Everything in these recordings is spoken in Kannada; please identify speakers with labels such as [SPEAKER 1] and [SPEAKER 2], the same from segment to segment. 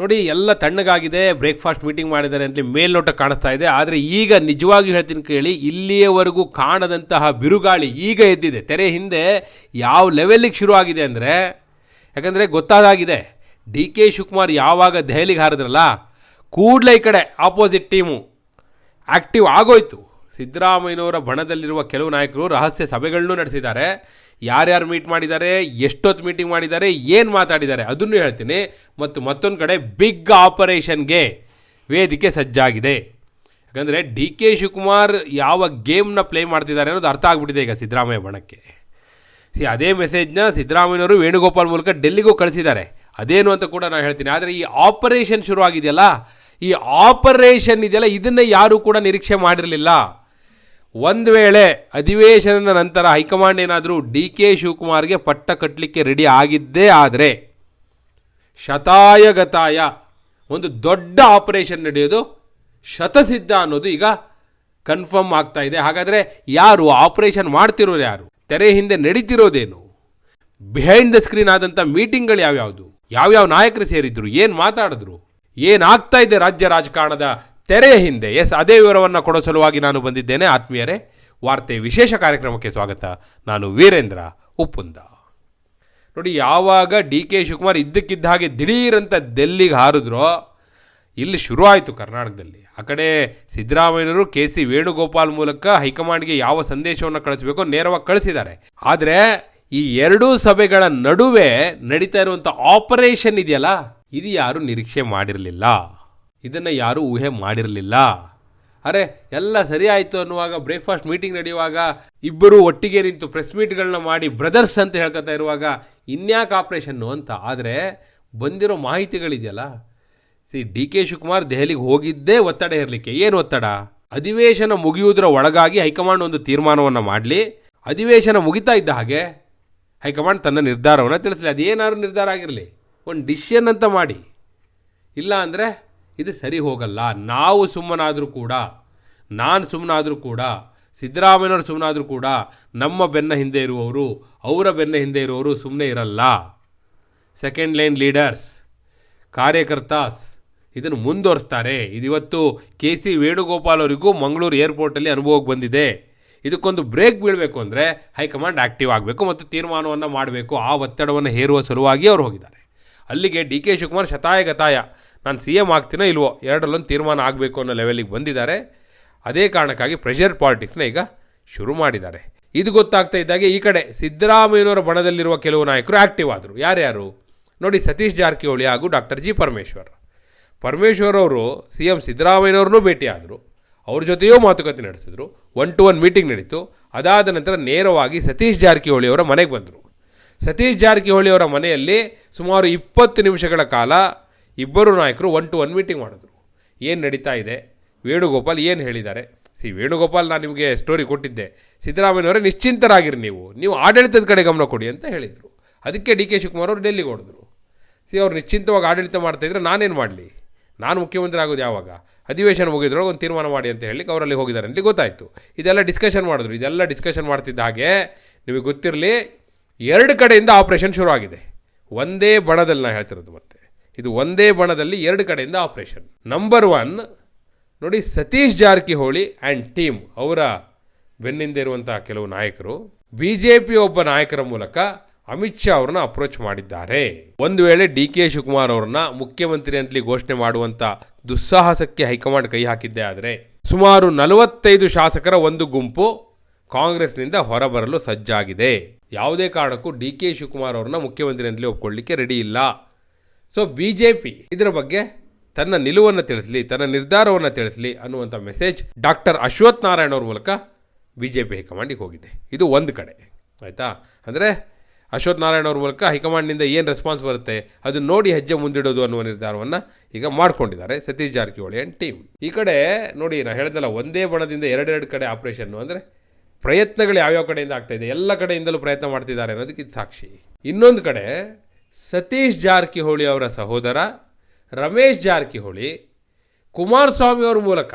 [SPEAKER 1] ನೋಡಿ, ಎಲ್ಲ ತಣ್ಣಗಾಗಿದೆ ಬ್ರೇಕ್ಫಾಸ್ಟ್ ಮೀಟಿಂಗ್ ಮಾಡಿದ್ದಾರೆ ಅಂತ ಮೇಲ್ನೋಟ ಕಾಣಿಸ್ತಾ ಇದೆ. ಆದರೆ ಈಗ ನಿಜವಾಗಿ ಹೇಳ್ತೀನಿ ಕೇಳಿ, ಇಲ್ಲಿಯವರೆಗೂ ಕಾಣದಂತಹ ಬಿರುಗಾಳಿ ಈಗ ಎದ್ದಿದೆ. ತೆರೆ ಹಿಂದೆ ಯಾವ ಲೆವೆಲ್ಲಿಗೆ ಶುರು ಆಗಿದೆ ಅಂದರೆ, ಯಾಕಂದರೆ ಗೊತ್ತಾದಾಗಿದೆ, ಡಿ ಕೆ ಶಿವಕುಮಾರ್ ಯಾವಾಗ ದೆಹಲಿಗೆ ಹಾರಿದ್ರಲ್ಲ, ಕೂಡಲೇ ಈ ಕಡೆ ಆಪೋಸಿಟ್ ಟೀಮು ಆ್ಯಕ್ಟಿವ್ ಆಗೋಯ್ತು. ಸಿದ್ದರಾಮಯ್ಯನವರ ಬಣದಲ್ಲಿರುವ ಕೆಲವು ನಾಯಕರು ರಹಸ್ಯ ಸಭೆಗಳನ್ನೂ ನಡೆಸಿದ್ದಾರೆ. ಯಾರ್ಯಾರು ಮೀಟ್ ಮಾಡಿದ್ದಾರೆ, ಎಷ್ಟೊತ್ತು ಮೀಟಿಂಗ್ ಮಾಡಿದ್ದಾರೆ, ಏನು ಮಾತಾಡಿದ್ದಾರೆ ಅದನ್ನು ಹೇಳ್ತೀನಿ. ಮತ್ತು ಮತ್ತೊಂದು ಕಡೆ ಬಿಗ್ ಆಪರೇಷನ್ಗೆ ವೇದಿಕೆ ಸಜ್ಜಾಗಿದೆ. ಯಾಕಂದರೆ ಡಿ ಕೆ ಶಿವಕುಮಾರ್ ಯಾವ ಗೇಮ್ನ ಪ್ಲೇ ಮಾಡ್ತಿದ್ದಾರೆ ಅನ್ನೋದು ಅರ್ಥ ಆಗ್ಬಿಟ್ಟಿದೆ ಈಗ ಸಿದ್ದರಾಮಯ್ಯ ಬಣಕ್ಕೆ. ಸಿ ಅದೇ ಮೆಸೇಜ್ನ ಸಿದ್ದರಾಮಯ್ಯನವರು ವೇಣುಗೋಪಾಲ್ ಮೂಲಕ ಡೆಲ್ಲಿಗೂ ಕಳಿಸಿದ್ದಾರೆ. ಅದೇನು ಅಂತ ಕೂಡ ನಾನು ಹೇಳ್ತೀನಿ. ಆದರೆ ಈ ಆಪರೇಷನ್ ಶುರು ಆಗಿದೆಯಲ್ಲ ಈ ಆಪರೇಷನ್ ಇದೆಯಲ್ಲ, ಇದನ್ನು ಯಾರೂ ಕೂಡ ನಿರೀಕ್ಷೆ ಮಾಡಿರಲಿಲ್ಲ. ಒಂದು ವೇಳೆ ಅಧಿವೇಶನದ ನಂತರ ಹೈಕಮಾಂಡ್ ಏನಾದರೂ ಡಿ ಕೆ ಶಿವಕುಮಾರ್ಗೆ ಪಟ್ಟ ಕಟ್ಟಲಿಕ್ಕೆ ರೆಡಿ ಆಗಿದ್ದೇ ಆದರೆ ಶತಾಯಗತಾಯ ಒಂದು ದೊಡ್ಡ ಆಪರೇಷನ್ ನಡೆಯೋದು ಶತಸಿದ್ಧ ಅನ್ನೋದು ಈಗ ಕನ್ಫರ್ಮ್ ಆಗ್ತಾ ಇದೆ. ಹಾಗಾದರೆ ಯಾರು ಆಪರೇಷನ್ ಮಾಡ್ತಿರೋರು ಯಾರು? ತೆರೆ ಹಿಂದೆ ನಡೀತಿರೋದೇನು? ಬಿಹೈಂಡ್ ದ ಸ್ಕ್ರೀನ್ ಆದಂಥ ಮೀಟಿಂಗ್ಗಳು ಯಾವ್ಯಾವುದು? ಯಾವ್ಯಾವ ನಾಯಕರು ಸೇರಿದ್ರು? ಏನು ಮಾತಾಡಿದ್ರು? ಏನಾಗ್ತಾ ಇದೆ ರಾಜ್ಯ ರಾಜಕಾರಣದ ತೆರೆಯ ಹಿಂದೆ, ಎಸ್, ಅದೇ ವಿವರವನ್ನು ಕೊಡೋ ಸಲುವಾಗಿ ನಾನು ಬಂದಿದ್ದೇನೆ. ಆತ್ಮೀಯರೇ, ವಾರ್ತೆ ವಿಶೇಷ ಕಾರ್ಯಕ್ರಮಕ್ಕೆ ಸ್ವಾಗತ. ನಾನು ವೀರೇಂದ್ರ ಉಪ್ಪುಂದ. ನೋಡಿ, ಯಾವಾಗ ಡಿ ಕೆ ಶಿವಕುಮಾರ್ ಇದ್ದಕ್ಕಿದ್ದ ಹಾಗೆ ದಿಢೀರಂತ ಡೆಲ್ಲಿಗೆ ಹಾರಿದ್ರೋ, ಇಲ್ಲಿ ಶುರು ಆಯಿತು ಕರ್ನಾಟಕದಲ್ಲಿ. ಆ ಕಡೆ ಸಿದ್ದರಾಮಯ್ಯನವರು ಕೆ ಸಿ ವೇಣುಗೋಪಾಲ್ ಮೂಲಕ ಹೈಕಮಾಂಡ್ಗೆ ಯಾವ ಸಂದೇಶವನ್ನು ಕಳಿಸಬೇಕೋ ನೇರವಾಗಿ ಕಳಿಸಿದ್ದಾರೆ. ಆದರೆ, ಈ ಎರಡೂ ಸಭೆಗಳ ನಡುವೆ ನಡೀತಾ ಇರುವಂಥ ಆಪರೇಷನ್ ಇದೆಯಲ್ಲ, ಇದು ಯಾರು ನಿರೀಕ್ಷೆ ಮಾಡಿರಲಿಲ್ಲ. ಇದನ್ನು ಯಾರೂ ಊಹೆ ಮಾಡಿರಲಿಲ್ಲ. ಅರೆ, ಎಲ್ಲ ಸರಿ ಆಯಿತು ಅನ್ನುವಾಗ ಬ್ರೇಕ್ಫಾಸ್ಟ್ ಮೀಟಿಂಗ್ ನಡೆಯುವಾಗ ಇಬ್ಬರು ಒಟ್ಟಿಗೆ ನಿಂತು ಪ್ರೆಸ್ ಮೀಟ್ಗಳನ್ನ ಮಾಡಿ ಬ್ರದರ್ಸ್ ಅಂತ ಹೇಳ್ಕೊತಾ ಇರುವಾಗ ಇನ್ಯಾಕೆ ಆಪ್ರೇಷನ್ನು ಅಂತ. ಆದರೆ ಬಂದಿರೋ ಮಾಹಿತಿಗಳಿದೆಯಲ್ಲ? ಸಿ, ಡಿ ಕೆ ಶಿವಕುಮಾರ್ ದೆಹಲಿಗೆ ಹೋಗಿದ್ದೇ ಒತ್ತಡ ಇರಲಿಕ್ಕೆ. ಏನು ಒತ್ತಡ? ಅಧಿವೇಶನ ಮುಗಿಯುವುದರ ಒಳಗಾಗಿ ಹೈಕಮಾಂಡ್ ಒಂದು ತೀರ್ಮಾನವನ್ನು ಮಾಡಲಿ. ಅಧಿವೇಶನ ಮುಗಿತಾ ಇದ್ದ ಹಾಗೆ ಹೈಕಮಾಂಡ್ ತನ್ನ ನಿರ್ಧಾರವನ್ನು ತಿಳಿಸಲಿ. ಅದೇನಾದ್ರೂ ನಿರ್ಧಾರ ಆಗಿರಲಿ. ಒಂದು ಡಿಸಿಷನ್ ಅಂತ ಮಾಡಿ. ಇಲ್ಲ ಅಂದರೆ ಇದು ಸರಿ ಹೋಗಲ್ಲ. ನಾವು ಸುಮ್ಮನಾದರೂ ಕೂಡ, ನಾನು ಸುಮ್ಮನಾದರೂ ಕೂಡ, ಸಿದ್ದರಾಮಯ್ಯನವರು ಸುಮ್ಮನಾದರೂ ಕೂಡ, ನಮ್ಮ ಬೆನ್ನ ಹಿಂದೆ ಇರುವವರು, ಅವರ ಬೆನ್ನ ಹಿಂದೆ ಇರುವವರು ಸುಮ್ಮನೆ ಇರಲ್ಲ. ಸೆಕೆಂಡ್ ಲೈನ್ ಲೀಡರ್ಸ್ ಕಾರ್ಯಕರ್ತಾಸ್, ಇದನ್ನು ಮುಂದುವರಿಸ್ತಾರೆ. ಇದಿವತ್ತು ಕೆ ಸಿ ವೇಣುಗೋಪಾಲ್ ಅವರಿಗೂ ಮಂಗಳೂರು ಏರ್ಪೋರ್ಟಲ್ಲಿ ಅನುಭವಕ್ಕೆ ಬಂದಿದೆ. ಇದಕ್ಕೊಂದು ಬ್ರೇಕ್ ಬೀಳಬೇಕು ಅಂದರೆ ಹೈಕಮಾಂಡ್ ಆ್ಯಕ್ಟಿವ್ ಆಗಬೇಕು ಮತ್ತು ತೀರ್ಮಾನವನ್ನು ಮಾಡಬೇಕು. ಆ ಒತ್ತಡವನ್ನು ಹೇರುವ ಸಲುವಾಗಿ ಅವರು ಹೋಗಿದ್ದಾರೆ. ಅಲ್ಲಿಗೆ ಡಿ ಕೆ ಶಿವಕುಮಾರ್ ಶತಾಯಗತಾಯ. ನಾನು ಸಿ ಎಂ ಆಗ್ತೀನೋ ಇಲ್ವೋ ಎರಡರಲ್ಲೊಂದು ತೀರ್ಮಾನ ಆಗಬೇಕು ಅನ್ನೋ ಲೆವೆಲಿಗೆ ಬಂದಿದ್ದಾರೆ. ಅದೇ ಕಾರಣಕ್ಕಾಗಿ ಪ್ರೆಷರ್ ಪಾಲಿಟಿಕ್ಸ್ನ ಈಗ ಶುರು ಮಾಡಿದ್ದಾರೆ. ಇದು ಗೊತ್ತಾಗ್ತಾ ಇದ್ದಾಗೆ ಈ ಕಡೆ ಸಿದ್ದರಾಮಯ್ಯನವರ ಬಣದಲ್ಲಿರುವ ಕೆಲವು ನಾಯಕರು ಆ್ಯಕ್ಟಿವ್ ಆದರು. ಯಾರ್ಯಾರು ನೋಡಿ ಸತೀಶ್ ಜಾರಕಿಹೊಳಿ ಹಾಗೂ ಡಾಕ್ಟರ್ ಜಿ ಪರಮೇಶ್ವರ್. ಪರಮೇಶ್ವರ್ ಅವರು ಸಿ ಎಂ ಸಿದ್ದರಾಮಯ್ಯನವ್ರನ್ನೂ ಭೇಟಿಯಾದರು ಅವ್ರ ಜೊತೆಯೂ ಮಾತುಕತೆ ನಡೆಸಿದ್ರು. ಒನ್ ಟು ಒನ್ ಮೀಟಿಂಗ್ ನಡೀತು. ಅದಾದ ನಂತರ ನೇರವಾಗಿ ಸತೀಶ್ ಜಾರಕಿಹೊಳಿ ಅವರ ಮನೆಗೆ ಬಂದರು. ಸತೀಶ್ ಜಾರಕಿಹೊಳಿ ಅವರ ಮನೆಯಲ್ಲಿ ಸುಮಾರು ಇಪ್ಪತ್ತು ನಿಮಿಷಗಳ ಕಾಲ ಇಬ್ಬರು ನಾಯಕರು ಒನ್ ಟು ಒನ್ ಮೀಟಿಂಗ್ ಮಾಡಿದ್ರು. ಏನು ನಡೀತಾ ಇದೆ? ವೇಣುಗೋಪಾಲ್ ಏನು ಹೇಳಿದ್ದಾರೆ? ಸಿ, ವೇಣುಗೋಪಾಲ್ ನಾನು ನಿಮಗೆ ಸ್ಟೋರಿ ಕೊಟ್ಟಿದ್ದೆ. ಸಿದ್ದರಾಮಯ್ಯವರೇ ನಿಶ್ಚಿಂತರಾಗಿರಿ ನೀವು. ನೀವು ಆಡಳಿತದ ಕಡೆ ಗಮನ ಕೊಡಿ ಅಂತ ಹೇಳಿದರು. ಅದಕ್ಕೆ ಡಿ ಕೆ ಶಿವಕುಮಾರ್ ಅವರು ಡೆಲ್ಲಿಗೆ ಹೊಡೆದ್ರು. ಸಿ, ಅವ್ರು ನಿಶ್ಚಿಂತವಾಗಿ ಆಡಳಿತ ಮಾಡ್ತಾಯಿದ್ರೆ ನಾನೇನು ಮಾಡಲಿ? ನಾನು ಮುಖ್ಯಮಂತ್ರಿ ಆಗೋದು ಯಾವಾಗ? ಅಧಿವೇಶನ ಮುಗಿದ್ರೊಳಗೆ ಒಂದು ತೀರ್ಮಾನ ಮಾಡಿ ಅಂತ ಹೇಳಿ ಅವರಲ್ಲಿ ಹೋಗಿದ್ದಾರೆ ಅಂತ ಗೊತ್ತಾಯಿತು. ಇದೆಲ್ಲ ಡಿಸ್ಕಷನ್ ಮಾಡಿದ್ರು. ಇದೆಲ್ಲ ಡಿಸ್ಕಷನ್ ಮಾಡ್ತಿದ್ದ ಹಾಗೆ ನಿಮಗೆ ಗೊತ್ತಿರಲಿ ಎರಡು ಕಡೆಯಿಂದ ಆಪರೇಷನ್ ಶುರು ಆಗಿದೆ ಒಂದೇ ಬಣದಲ್ಲಿ ನಾನು ಹೇಳ್ತಿರೋದು ಮತ್ತೆ. ಇದು ಒಂದೇ ಬಣದಲ್ಲಿ ಎರಡು ಕಡೆಯಿಂದ ಆಪರೇಷನ್. ನಂಬರ್ ಒನ್ ನೋಡಿ ಸತೀಶ್ ಜಾರಕಿಹೊಳಿ ಆ್ಯಂಡ್ ಟೀಮ್ ಅವರ ಬೆನ್ನಿಂದ ಇರುವಂತಹ ಕೆಲವು ನಾಯಕರು ಬಿ ಜೆ ಪಿ ಒಬ್ಬ ನಾಯಕರ ಮೂಲಕ ಅಮಿತ್ ಶಾ ಅವ್ರನ್ನ ಅಪ್ರೋಚ್ ಮಾಡಿದ್ದಾರೆ. ಒಂದು ವೇಳೆ ಡಿ ಕೆ ಶಿವಕುಮಾರ್ ಅವ್ರನ್ನ ಮುಖ್ಯಮಂತ್ರಿ ಅಂತಲಿ ಘೋಷಣೆ ಮಾಡುವಂತ ದುಸ್ಸಾಹಸಕ್ಕೆ ಹೈಕಮಾಂಡ್ ಕೈ ಹಾಕಿದ್ದೇ ಆದರೆ, ಸುಮಾರು ನಲವತ್ತೈದು ಶಾಸಕರ ಒಂದು ಗುಂಪು ಕಾಂಗ್ರೆಸ್ನಿಂದ ಹೊರಬರಲು ಸಜ್ಜಾಗಿದೆ. ಯಾವುದೇ ಕಾರಣಕ್ಕೂ ಡಿ ಕೆ ಶಿವಕುಮಾರ್ ಅವ್ರನ್ನ ಮುಖ್ಯಮಂತ್ರಿಯಲ್ಲಿ ಒಪ್ಕೊಳ್ಳಿಕ್ಕೆ ರೆಡಿ ಇಲ್ಲ. ಸೊ, ಬಿ ಜೆ ಪಿ ಇದರ ಬಗ್ಗೆ ತನ್ನ ನಿಲುವನ್ನು ತಿಳಿಸಲಿ, ತನ್ನ ನಿರ್ಧಾರವನ್ನು ತಿಳಿಸಲಿ ಅನ್ನುವಂಥ ಮೆಸೇಜ್ ಡಾಕ್ಟರ್ ಅಶ್ವಥ್ ನಾರಾಯಣ ಅವ್ರ ಮೂಲಕ ಬಿ ಜೆ ಪಿ ಹೈಕಮಾಂಡಿಗೆ ಹೋಗಿದೆ. ಇದು ಒಂದು ಕಡೆ. ಆಯಿತಾ? ಅಂದರೆ ಅಶ್ವಥ್ ನಾರಾಯಣ ಅವ್ರ ಮೂಲಕ ಹೈಕಮಾಂಡ್ನಿಂದ ಏನು ರೆಸ್ಪಾನ್ಸ್ ಬರುತ್ತೆ, ಅದನ್ನು ನೋಡಿ ಹೆಜ್ಜೆ ಮುಂದಿಡೋದು ಅನ್ನುವ ನಿರ್ಧಾರವನ್ನು ಈಗ ಮಾಡ್ಕೊಂಡಿದ್ದಾರೆ ಸತೀಶ್ ಜಾರಕಿಹೊಳಿ ಆ್ಯಂಡ್ ಟೀಮ್ ಈ ಕಡೆ ನೋಡಿ, ನಾನು ಹೇಳಿದಲ್ಲ, ಒಂದೇ ಬಣದಿಂದ ಎರಡೆರಡು ಕಡೆ ಆಪರೇಷನ್ನು ಅಂದರೆ ಪ್ರಯತ್ನಗಳು ಯಾವ್ಯಾವ ಕಡೆಯಿಂದ ಇದೆ, ಎಲ್ಲ ಕಡೆಯಿಂದಲೂ ಪ್ರಯತ್ನ ಮಾಡ್ತಿದ್ದಾರೆ ಅನ್ನೋದಕ್ಕೆ ಇದು ಸಾಕ್ಷಿ. ಇನ್ನೊಂದು ಕಡೆ, ಸತೀಶ್ ಜಾರಕಿಹೊಳಿ ಅವರ ಸಹೋದರ ರಮೇಶ್ ಜಾರಕಿಹೊಳಿ ಕುಮಾರಸ್ವಾಮಿ ಅವ್ರ ಮೂಲಕ,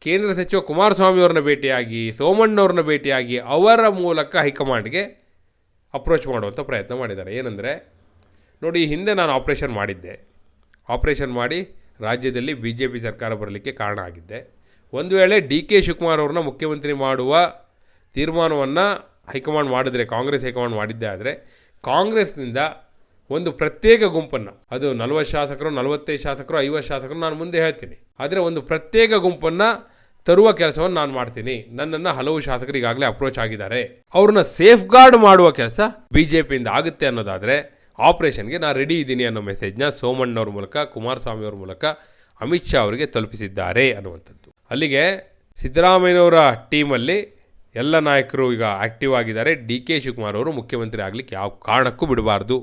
[SPEAKER 1] ಕೇಂದ್ರ ಸಚಿವ ಕುಮಾರಸ್ವಾಮಿ ಅವ್ರನ್ನ ಭೇಟಿಯಾಗಿ ಸೋಮಣ್ಣವ್ರನ್ನ ಭೇಟಿಯಾಗಿ ಅವರ ಮೂಲಕ ಹೈಕಮಾಂಡ್ಗೆ ಅಪ್ರೋಚ್ ಮಾಡುವಂಥ ಪ್ರಯತ್ನ ಮಾಡಿದ್ದಾರೆ. ಏನಂದರೆ, ನೋಡಿ, ಹಿಂದೆ ನಾನು ಆಪ್ರೇಷನ್ ಮಾಡಿದ್ದೆ. ಆಪರೇಷನ್ ಮಾಡಿ ರಾಜ್ಯದಲ್ಲಿ ಬಿ ಜೆ ಪಿ ಸರ್ಕಾರ ಬರಲಿಕ್ಕೆ ಕಾರಣ ಆಗಿದ್ದೆ. ಒಂದು ವೇಳೆ ಡಿ ಕೆ ಶಿವಕುಮಾರ್ ಅವ್ರನ್ನ ಮುಖ್ಯಮಂತ್ರಿ ಮಾಡುವ ತೀರ್ಮಾನವನ್ನು ಹೈಕಮಾಂಡ್ ಮಾಡಿದರೆ, ಕಾಂಗ್ರೆಸ್ ಹೈಕಮಾಂಡ್ ಮಾಡಿದ್ದೇ ಆದರೆ, ಕಾಂಗ್ರೆಸ್ನಿಂದ ಒಂದು ಪ್ರತ್ಯೇಕ ಗುಂಪನ್ನು, ಅದು ನಲವತ್ತು ಶಾಸಕರು, ನಲವತ್ತೈದು ಶಾಸಕರು, ಐವತ್ತು ಶಾಸಕರು ನಾನು ಮುಂದೆ ಹೇಳ್ತೀನಿ. ಆದರೆ ಒಂದು ಪ್ರತ್ಯೇಕ ಗುಂಪನ್ನು ತರುವ ಕೆಲಸವನ್ನು ನಾನು ಮಾಡ್ತೀನಿ. ನನ್ನನ್ನು ಹಲವು ಶಾಸಕರು ಈಗಾಗಲೇ ಅಪ್ರೋಚ್ ಆಗಿದ್ದಾರೆ. ಅವ್ರನ್ನ ಸೇಫ್ ಗಾರ್ಡ್ ಮಾಡುವ ಕೆಲಸ ಬಿ ಜೆ ಪಿಯಿಂದ ಆಗುತ್ತೆ ಅನ್ನೋದಾದರೆ, ಆಪರೇಷನ್ಗೆ ನಾನು ರೆಡಿ ಇದ್ದೀನಿ ಅನ್ನೋ ಮೆಸೇಜ್ನ ಸೋಮಣ್ಣವ್ರ ಮೂಲಕ ಕುಮಾರಸ್ವಾಮಿ ಅವ್ರ ಮೂಲಕ ಅಮಿತ್ ಶಾ ಅವರಿಗೆ ತಲುಪಿಸಿದ್ದಾರೆ ಅನ್ನುವಂಥದ್ದು. ಅಲ್ಲಿಗೆ ಸಿದ್ದರಾಮಯ್ಯನವರ ಟೀಮಲ್ಲಿ ಎಲ್ಲ ನಾಯಕರು ಈಗ ಆ್ಯಕ್ಟಿವ್ ಆಗಿದ್ದಾರೆ. ಡಿ ಕೆ ಶಿವಕುಮಾರ್ ಅವರು ಮುಖ್ಯಮಂತ್ರಿ ಆಗಲಿಕ್ಕೆ ಯಾವ ಕಾರಣಕ್ಕೂ ಬಿಡಬಾರ್ದು.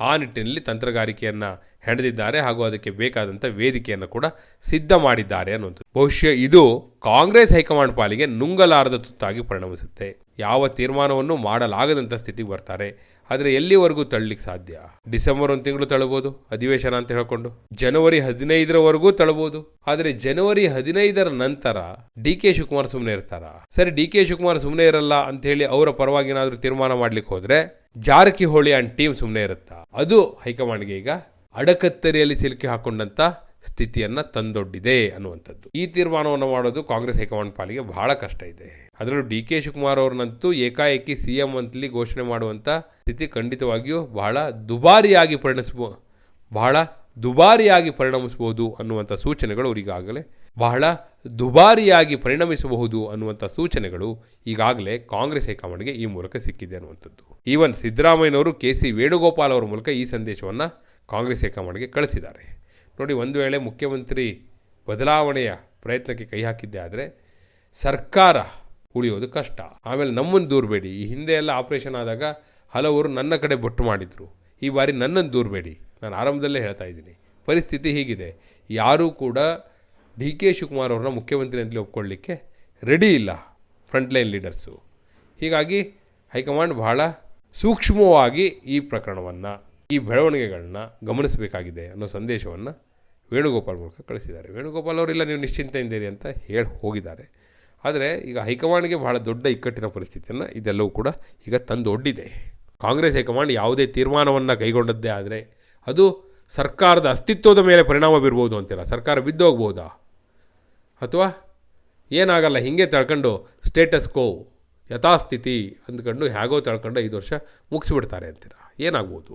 [SPEAKER 1] ಆ ನಿಟ್ಟಿನಲ್ಲಿ ತಂತ್ರಗಾರಿಕೆಯನ್ನು ಹೆಣೆದಿದ್ದಾರೆ ಹಾಗೂ ಅದಕ್ಕೆ ಬೇಕಾದಂಥ ವೇದಿಕೆಯನ್ನು ಕೂಡ ಸಿದ್ಧ ಮಾಡಿದ್ದಾರೆ ಅನ್ನುವಂಥದ್ದು. ಬಹುಶಃ ಇದು ಕಾಂಗ್ರೆಸ್ ಹೈಕಮಾಂಡ್ ಪಾಲಿಗೆ ನುಂಗಲಾರದ ತುತ್ತಾಗಿ ಪರಿಣಮಿಸುತ್ತೆ. ಯಾವ ತೀರ್ಮಾನವನ್ನು ಮಾಡಲಾಗದಂಥ ಸ್ಥಿತಿಗೆ ಬರ್ತಾರೆ. ಆದರೆ ಎಲ್ಲಿವರೆಗೂ ತಳ್ಳಲಿಕ್ಕೆ ಸಾಧ್ಯ? ಡಿಸೆಂಬರ್ ಒಂದು ತಿಂಗಳು ತಳ್ಬೋದು, ಅಧಿವೇಶನ ಅಂತ ಹೇಳ್ಕೊಂಡು. ಜನವರಿ ಹದಿನೈದರವರೆಗೂ ತಳ್ಬೋದು. ಆದರೆ ಜನವರಿ ಹದಿನೈದರ ನಂತರ ಡಿ ಕೆ ಶಿವಕುಮಾರ್ ಸುಮ್ಮನೆ ಇರ್ತಾರ? ಸರಿ, ಡಿ ಕೆ ಶಿವಕುಮಾರ್ ಸುಮ್ಮನೆ ಇರಲ್ಲ ಅಂತ ಹೇಳಿ ಅವರ ಪರವಾಗಿ ಏನಾದರೂ ತೀರ್ಮಾನ ಮಾಡ್ಲಿಕ್ಕೆ ಹೋದರೆ ಜಾರಕಿಹೊಳಿ ಅಂಡ್ ಟೀಮ್ ಸುಮ್ಮನೆ ಇರುತ್ತಾ? ಅದು ಹೈಕಮಾಂಡ್ಗೆ ಈಗ ಅಡಕತ್ತರಿಯಲ್ಲಿ ಸಿಲುಕಿ ಹಾಕೊಂಡಂತ ಸ್ಥಿತಿಯನ್ನ ತಂದೊಡ್ಡಿದೆ ಅನ್ನುವಂಥದ್ದು. ಈ ತೀರ್ಮಾನವನ್ನು ಮಾಡೋದು ಕಾಂಗ್ರೆಸ್ ಹೈಕಮಾಂಡ್ ಪಾಲಿಗೆ ಬಹಳ ಕಷ್ಟ ಇದೆ. ಅದರಲ್ಲೂ ಡಿ ಕೆ ಶಿವಕುಮಾರ್ ಅವ್ರನ್ನಂತೂ ಏಕಾಏಕಿ ಸಿ ಎಂ ಅಂತಲಿ ಘೋಷಣೆ ಮಾಡುವಂಥ ಸ್ಥಿತಿ ಖಂಡಿತವಾಗಿಯೂ ಬಹಳ ದುಬಾರಿಯಾಗಿ ಪರಿಣಿಸಬ ಬಹಳ ದುಬಾರಿಯಾಗಿ ಪರಿಣಮಿಸಬಹುದು ಅನ್ನುವಂಥ ಸೂಚನೆಗಳು ಅವರಿಗಾಗಲೇ ಬಹಳ ದುಬಾರಿಯಾಗಿ ಪರಿಣಮಿಸಬಹುದು ಅನ್ನುವಂಥ ಸೂಚನೆಗಳು ಈಗಾಗಲೇ ಕಾಂಗ್ರೆಸ್ ಹೈಕಮಾಂಡ್ಗೆ ಈ ಮೂಲಕ ಸಿಕ್ಕಿದೆ ಅನ್ನುವಂಥದ್ದು. ಈವನ್ ಸಿದ್ದರಾಮಯ್ಯನವರು ಕೆ ಸಿ ವೇಣುಗೋಪಾಲ್ ಅವರ ಮೂಲಕ ಈ ಸಂದೇಶವನ್ನು ಕಾಂಗ್ರೆಸ್ ಹೈಕಮಾಂಡ್ಗೆ ಕಳಿಸಿದ್ದಾರೆ. ನೋಡಿ, ಒಂದು ವೇಳೆ ಮುಖ್ಯಮಂತ್ರಿ ಬದಲಾವಣೆಯ ಪ್ರಯತ್ನಕ್ಕೆ ಕೈ ಹಾಕಿದ್ದೆ ಆದರೆ ಸರ್ಕಾರ ಉಳಿಯೋದು ಕಷ್ಟ. ಆಮೇಲೆ ನಮ್ಮನ್ನು ದೂರಬೇಡಿ ಈ ಹಿಂದೆ ಎಲ್ಲ ಆಪರೇಷನ್ ಆದಾಗ ಹಲವರು ನನ್ನ ಕಡೆ ಬೊಟ್ಟು ಮಾಡಿದರು. ಈ ಬಾರಿ ನನ್ನನ್ನು ದೂರಬೇಡಿ ನಾನು ಆರಂಭದಲ್ಲೇ ಹೇಳ್ತಾ ಇದ್ದೀನಿ. ಪರಿಸ್ಥಿತಿ ಹೀಗಿದೆ. ಯಾರೂ ಕೂಡ ಡಿ ಕೆ ಶಿವಕುಮಾರ್ ಅವ್ರನ್ನ ಮುಖ್ಯಮಂತ್ರಿ ಅಂತಲೇ ಒಪ್ಕೊಳ್ಳಿಕ್ಕೆ ರೆಡಿ ಇಲ್ಲ ಫ್ರಂಟ್ಲೈನ್ ಲೀಡರ್ಸು ಹೀಗಾಗಿ ಹೈಕಮಾಂಡ್ ಬಹಳ ಸೂಕ್ಷ್ಮವಾಗಿ ಈ ಪ್ರಕರಣವನ್ನು ಈ ಬೆಳವಣಿಗೆಗಳನ್ನ ಗಮನಿಸಬೇಕಾಗಿದೆ ಅನ್ನೋ ಸಂದೇಶವನ್ನು ವೇಣುಗೋಪಾಲ್ ಮೂಲಕ ಕಳಿಸಿದ್ದಾರೆ. ವೇಣುಗೋಪಾಲ್ ಅವರಿಲ್ಲ ನೀವು ನಿಶ್ಚಿಂತೆಯಿಂದಿರಿ ಅಂತ ಹೇಳಿ ಹೋಗಿದ್ದಾರೆ. ಆದರೆ ಈಗ ಹೈಕಮಾಂಡ್ಗೆ ಬಹಳ ದೊಡ್ಡ ಇಕ್ಕಟ್ಟಿನ ಪರಿಸ್ಥಿತಿಯನ್ನು ಇದೆಲ್ಲವೂ ಕೂಡ ಈಗ ತಂದೊಡ್ಡಿದೆ. ಕಾಂಗ್ರೆಸ್ ಹೈಕಮಾಂಡ್ ಯಾವುದೇ ತೀರ್ಮಾನವನ್ನು ಕೈಗೊಂಡದ್ದೇ ಆದರೆ ಅದು ಸರ್ಕಾರದ ಅಸ್ತಿತ್ವದ ಮೇಲೆ ಪರಿಣಾಮ ಬೀರ್ಬೋದು ಅಂತೀರ? ಸರ್ಕಾರ ಬಿದ್ದೋಗ್ಬೋದಾ? ಅಥವಾ ಏನಾಗಲ್ಲ, ಹೀಗೆ ತಳ್ಕೊಂಡು ಸ್ಟೇಟಸ್ ಕೋ ಯಥಾಸ್ಥಿತಿ ಅಂದ್ಕೊಂಡು ಹೇಗೋ ತಳ್ಕೊಂಡು ಐದು ವರ್ಷ ಮುಗಿಸ್ಬಿಡ್ತಾರೆ ಅಂತೀರ? ಏನಾಗ್ಬೋದು?